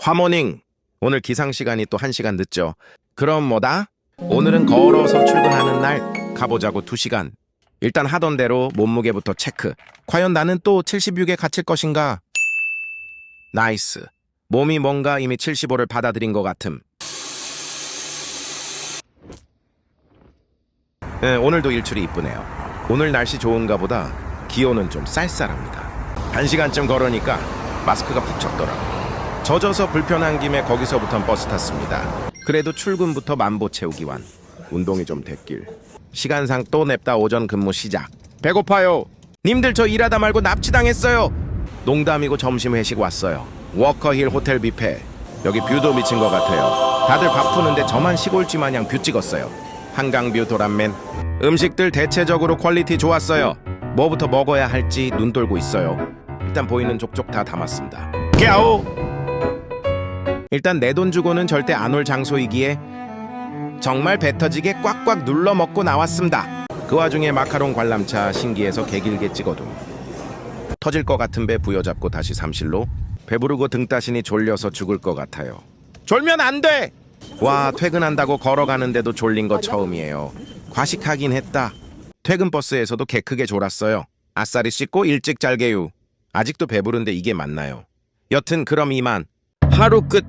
화모닝! 오늘 기상 시간이 또 한시간 늦죠. 그럼 뭐다? 오늘은 걸어서 출근하는 날 가보자고 두시간 일단 하던 대로 몸무게부터 체크. 과연 나는 또 76에 갇힐 것인가? 나이스. 몸이 뭔가 이미 75를 받아들인 것 같음. 네, 오늘도 일출이 이쁘네요. 오늘 날씨 좋은가 보다 기온은 좀 쌀쌀합니다. 한 시간쯤 걸으니까 마스크가 푹 젖더라고요. 젖어서 불편한 김에 거기서부터 버스 탔습니다. 그래도 출근부터 만보 채우기 완. 운동이 좀 됐길. 시간상 또 냅다 오전 근무 시작. 배고파요. 님들 저 일하다 말고 납치당했어요. 농담이고 점심 회식 왔어요. 워커힐 호텔 뷔페. 여기 뷰도 미친 것 같아요. 다들 밥 푸는데 저만 시골쥐 마냥 뷰 찍었어요. 한강뷰 도란맨. 음식들 대체적으로 퀄리티 좋았어요. 뭐부터 먹어야 할지 눈 돌고 있어요. 일단 보이는 족족 다 담았습니다. 갸오! 일단 내 돈 주고는 절대 안 올 장소이기에 정말 배 터지게 꽉꽉 눌러 먹고 나왔습니다. 그 와중에 마카롱 관람차 신기해서 개길게 찍어둠. 터질 것 같은 배 부여잡고 다시 삼실로 배부르고 등 따시니 졸려서 죽을 것 같아요. 졸면 안 돼! 와 퇴근한다고 걸어가는데도 졸린 거 처음이에요. 과식하긴 했다. 퇴근 버스에서도 개 크게 졸았어요. 아싸리 씻고 일찍 잘게요. 아직도 배부른데 이게 맞나요? 여튼 그럼 이만 하루 끝